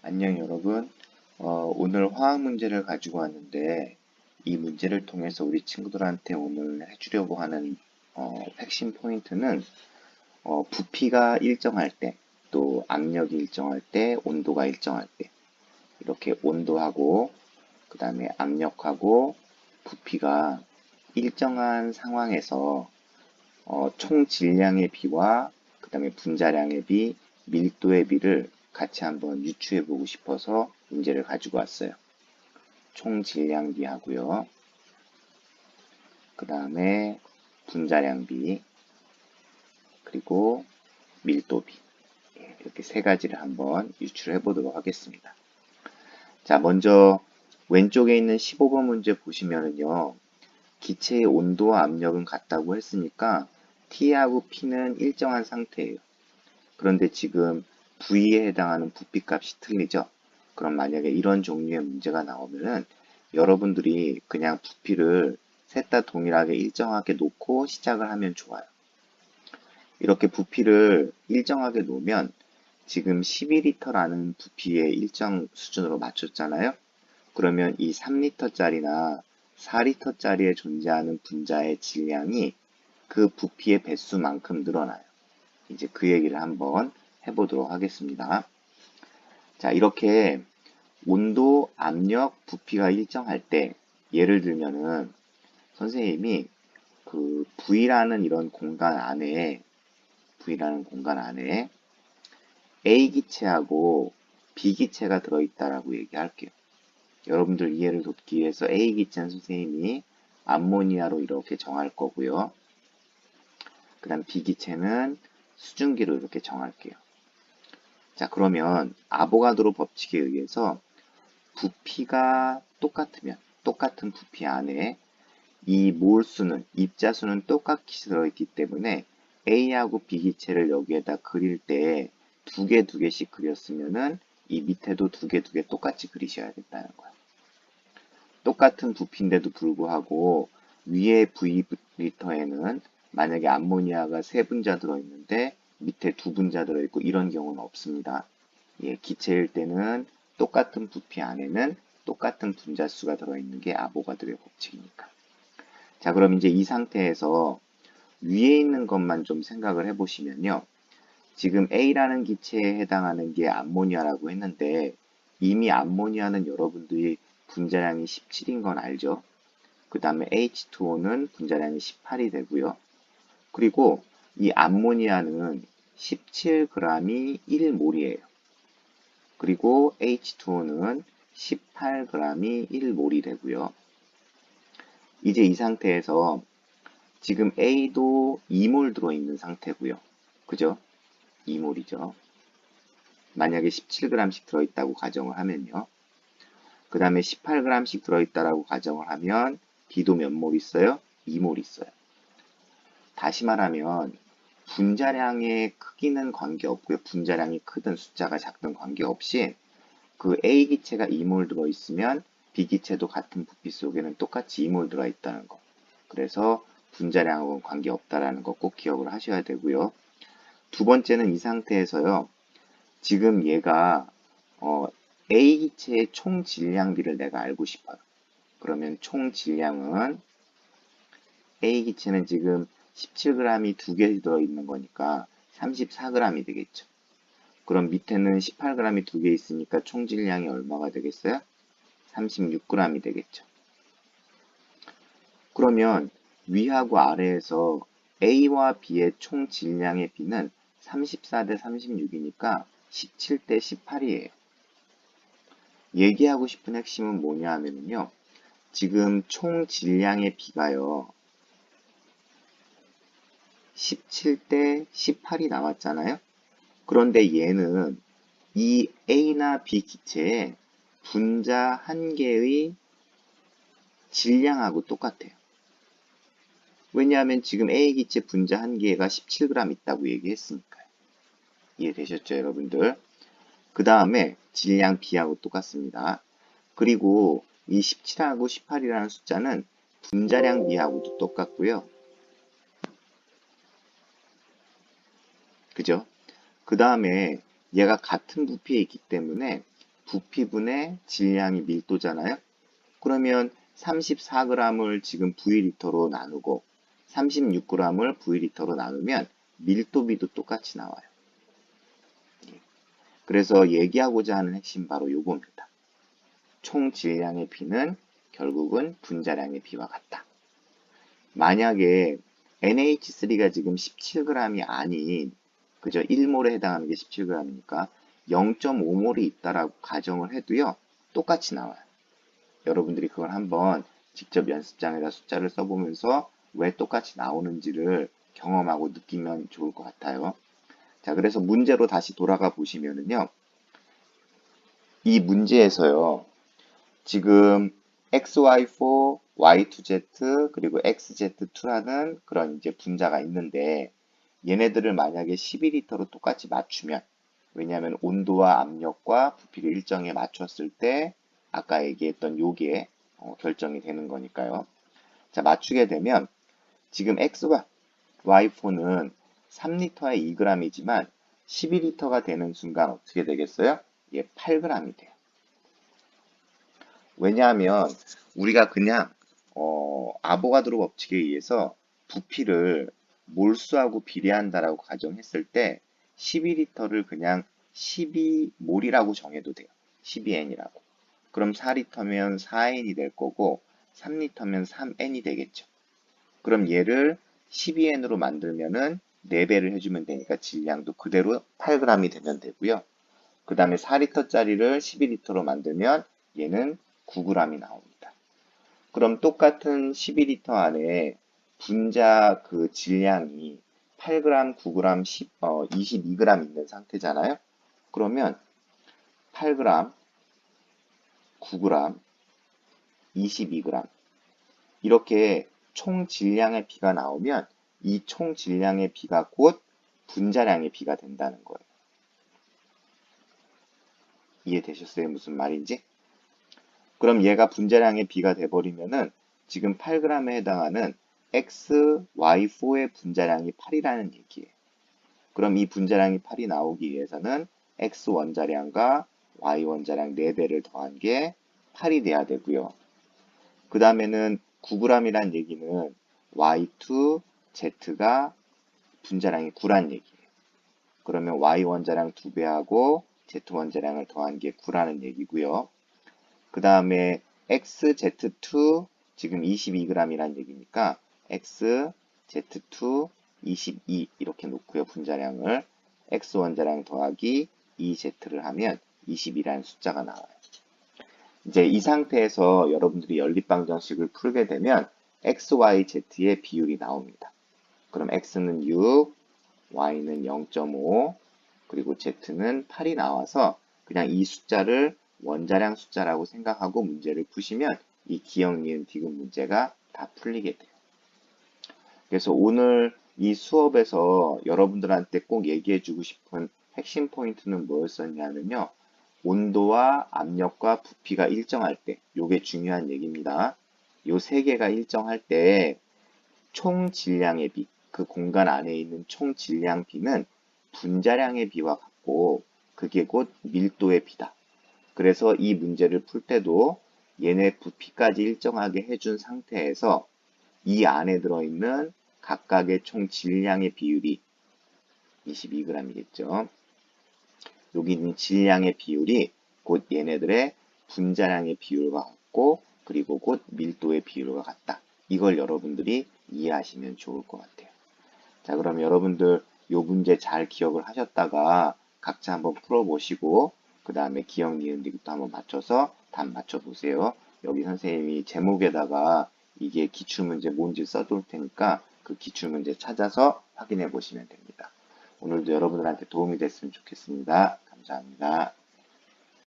안녕 여러분. 어, 오늘 화학 문제를 가지고 왔는데 이 문제를 통해서 우리 친구들한테 오늘 해주려고 하는 어, 핵심 포인트는 어, 부피가 일정할 때, 또 압력이 일정할 때, 온도가 일정할 때 이렇게 온도하고 그 다음에 압력하고 부피가 일정한 상황에서 어, 총 질량의 비와 그 다음에 분자량의 비, 밀도의 비를 같이 한번 유추해 보고 싶어서 문제를 가지고 왔어요. 총 질량비 하고요. 그 다음에 분자량비, 그리고 밀도비. 예, 이렇게 세 가지를 한번 유추해 보도록 하겠습니다. 자, 먼저 왼쪽에 있는 15번 문제 보시면은요. 기체의 온도와 압력은 같다고 했으니까 T하고 P는 일정한 상태예요. 그런데 지금 V에 해당하는 부피값이 틀리죠. 그럼 만약에 이런 종류의 문제가 나오면은 여러분들이 그냥 부피를 셋 다 동일하게 일정하게 놓고 시작을 하면 좋아요. 이렇게 부피를 일정하게 놓으면 지금 12리터라는 부피의 일정 수준으로 맞췄잖아요. 그러면 이 3리터짜리나 4리터짜리에 존재하는 분자의 질량이 그 부피의 배수만큼 늘어나요. 이제 그 얘기를 한번 해보도록 하겠습니다. 자, 이렇게 온도, 압력, 부피가 일정할 때 예를 들면은 선생님이 그 V라는 이런 공간 안에 V라는 공간 안에 A 기체하고 B 기체가 들어있다라고 얘기할게요. 여러분들 이해를 돕기 위해서 A 기체는 선생님이 암모니아로 이렇게 정할 거고요. 그 다음 B 기체는 수증기로 이렇게 정할게요. 자, 그러면 아보가드로 법칙에 의해서 부피가 똑같으면 똑같은 부피 안에 이 몰수는 입자수는 똑같이 들어있기 때문에 A하고 B 기체를 여기에다 그릴 때 두 개 두 개씩 그렸으면은 이 밑에도 두 개 두 개 똑같이 그리셔야 된다는 거예요. 똑같은 부피인데도 불구하고 위에 V리터에는 만약에 암모니아가 세 분자 들어있는데 밑에 두 분자 들어있고 이런 경우는 없습니다. 예, 기체일 때는 똑같은 부피 안에는 똑같은 분자 수가 들어있는 게 아보가드로의 법칙이니까. 자, 그럼 이제 이 상태에서 위에 있는 것만 좀 생각을 해보시면요. 지금 A라는 기체에 해당하는 게 암모니아라고 했는데 이미 암모니아는 여러분들이 분자량이 17인 건 알죠? 그 다음에 H2O는 분자량이 18이 되고요. 그리고 이 암모니아는 17g이 1몰이에요. 그리고 H2O는 18g이 1몰이 되고요. 이제 이 상태에서 지금 A도 2몰 들어있는 상태고요. 그죠? 2몰이죠. 만약에 17g씩 들어있다고 가정을 하면요. 그 다음에 18g씩 들어있다라고 가정을 하면 B도 몇 몰 있어요? 2몰 있어요. 다시 말하면 분자량의 크기는 관계없고요. 분자량이 크든 숫자가 작든 관계없이 그 A 기체가 2몰 들어있으면 B 기체도 같은 부피 속에는 똑같이 2몰 들어있다는 거. 그래서 분자량하고는 관계없다라는 거 꼭 기억을 하셔야 되고요. 두 번째는 이 상태에서요. 지금 얘가 어, A 기체의 총 질량비를 내가 알고 싶어요. 그러면 총 질량은 A 기체는 지금 17g이 두 개 들어있는 거니까 34g이 되겠죠. 그럼 밑에는 18g이 두 개 있으니까 총 질량이 얼마가 되겠어요? 36g이 되겠죠. 그러면 위하고 아래에서 A와 B의 총 질량의 비는 34 대 36이니까 17 대 18이에요. 얘기하고 싶은 핵심은 뭐냐 하면요. 지금 총 질량의 비가요. 17대 18이 나왔잖아요. 그런데 얘는 이 A나 B 기체의 분자 한 개의 질량하고 똑같아요. 왜냐하면 지금 A 기체 분자 한 개가 17g 있다고 얘기했으니까요. 이해되셨죠, 여러분들? 그 다음에 질량 B하고 똑같습니다. 그리고 이 17하고 18이라는 숫자는 분자량 B하고도 똑같고요. 그죠? 그 다음에 얘가 같은 부피에 있기 때문에 부피분의 질량이 밀도잖아요. 그러면 34g을 지금 V리터로 나누고 36g을 V리터로 나누면 밀도비도 똑같이 나와요. 그래서 얘기하고자 하는 핵심 바로 요겁니다. 총 질량의 비는 결국은 분자량의 비와 같다. 만약에 NH3가 지금 17g이 아닌 그죠? 1몰에 해당하는 게 17g이니까 0.5몰이 있다라고 가정을 해도요. 똑같이 나와요. 여러분들이 그걸 한번 직접 연습장에다 숫자를 써보면서 왜 똑같이 나오는지를 경험하고 느끼면 좋을 것 같아요. 자, 그래서 문제로 다시 돌아가 보시면은요. 이 문제에서요. 지금 XY4, Y2Z, 그리고 XZ2라는 그런 이제 분자가 있는데 얘네들을 만약에 12리터로 똑같이 맞추면 왜냐하면 온도와 압력과 부피를 일정에 맞췄을 때 아까 얘기했던 요게 어, 결정이 되는 거니까요. 자, 맞추게 되면 지금 X와 Y4는 3리터에 2g이지만 12리터가 되는 순간 어떻게 되겠어요? 예, 8g이 돼요. 왜냐하면 우리가 그냥 어, 아보가드로 법칙에 의해서 부피를 몰수하고 비례한다라고 가정했을 때 12리터를 그냥 12몰이라고 정해도 돼요. 12N이라고. 그럼 4리터면 4N이 될 거고 3리터면 3N이 되겠죠. 그럼 얘를 12N으로 만들면은 4배를 해주면 되니까 질량도 그대로 8g이 되면 되고요. 그 다음에 4리터짜리를 12리터로 만들면 얘는 9g이 나옵니다. 그럼 똑같은 12리터 안에 분자 그 질량이 8g, 9g, 10, 어, 22g 있는 상태잖아요. 그러면 8g, 9g, 22g 이렇게 총 질량의 비가 나오면 이 총 질량의 비가 곧 분자량의 비가 된다는 거예요. 이해되셨어요? 무슨 말인지? 그럼 얘가 분자량의 비가 돼버리면은 지금 8g에 해당하는 x, y4의 분자량이 8이라는 얘기예요. 그럼 이 분자량이 8이 나오기 위해서는 x 원자량과 y 원자량 4배를 더한 게 8이 돼야 되고요. 그 다음에는 9g이란 얘기는 y2, z가 분자량이 9란 얘기예요. 그러면 y 원자량 2배하고 z 원자량을 더한 게 9라는 얘기고요. 그 다음에 x, z2 지금 22g이란 얘기니까 x, z2, 22 이렇게 놓고요. 분자량을 x 원자량 더하기 2z를 하면 20이라는 숫자가 나와요. 이제 이 상태에서 여러분들이 연립방정식을 풀게 되면 x, y, z의 비율이 나옵니다. 그럼 x는 6, y는 0.5, 그리고 z는 8이 나와서 그냥 이 숫자를 원자량 숫자라고 생각하고 문제를 푸시면 이 기억, 니은, 디귿 문제가 다 풀리게 돼요. 그래서 오늘 이 수업에서 여러분들한테 꼭 얘기해 주고 싶은 핵심 포인트는 뭐였었냐면요. 온도와 압력과 부피가 일정할 때, 요게 중요한 얘기입니다. 요 세 개가 일정할 때 총 질량의 비, 그 공간 안에 있는 총 질량 비는 분자량의 비와 같고 그게 곧 밀도의 비다. 그래서 이 문제를 풀 때도 얘네 부피까지 일정하게 해준 상태에서 이 안에 들어있는 각각의 총 질량의 비율이 22g이겠죠. 여기 있는 질량의 비율이 곧 얘네들의 분자량의 비율과 같고 그리고 곧 밀도의 비율과 같다. 이걸 여러분들이 이해하시면 좋을 것 같아요. 자, 그럼 여러분들 요 문제 잘 기억을 하셨다가 각자 한번 풀어보시고 그 다음에 기억 니은 디귿도 한번 맞춰서 답 맞춰보세요. 여기 선생님이 제목에다가 이게 기출문제 뭔지 써둘 테니까 그 기출문제 찾아서 확인해 보시면 됩니다. 오늘도 여러분들한테 도움이 됐으면 좋겠습니다. 감사합니다.